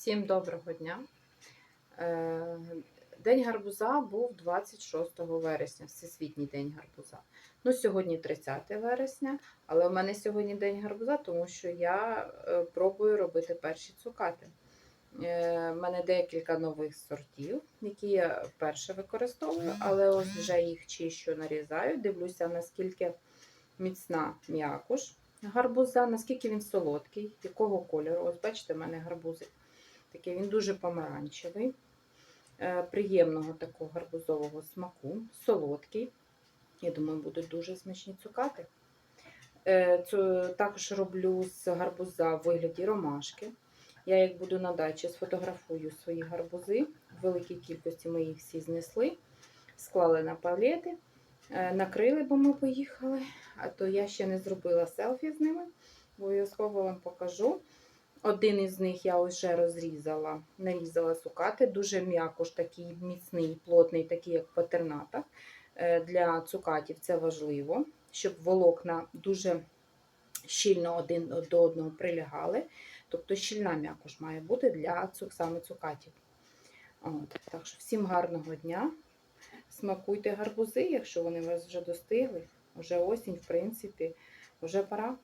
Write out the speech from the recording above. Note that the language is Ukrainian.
Всім доброго дня. Е, День гарбуза був 26 вересня, Всесвітній день гарбуза. Ну, сьогодні 30 вересня, але у мене сьогодні день гарбуза, тому що я е, пробую робити перші цукати. Е, У мене декілька нових сортів, які я вперше використовую, але ось вже їх чищу, нарізаю. Дивлюся, наскільки міцна м'якуш гарбуза, наскільки він солодкий, якого кольору. Ось бачите, в мене гарбузик. Такий він дуже помаранчевий, е, приємного такого гарбузового смаку, солодкий. Я думаю, будуть дуже смачні цукати. Е, Також роблю з гарбуза в вигляді ромашки. Я як буду на дачі, сфотографую свої гарбузи. В великій кількості ми їх всі знесли, склали на палети, е, накрили, бо ми поїхали. А то я ще не зробила селфі з ними. Обов'язково вам покажу. Один із них я вже розрізала, нарізала цукати. Дуже м'якош, такий міцний, плотний, такий як патерната. Е, Для цукатів це важливо, щоб волокна дуже щільно один до одного прилягали. Тобто щільна м'якош має бути для саме цукатів. От. Так що всім гарного дня. Смакуйте гарбузи, якщо вони вас вже достигли. Вже осінь, в принципі, вже пора.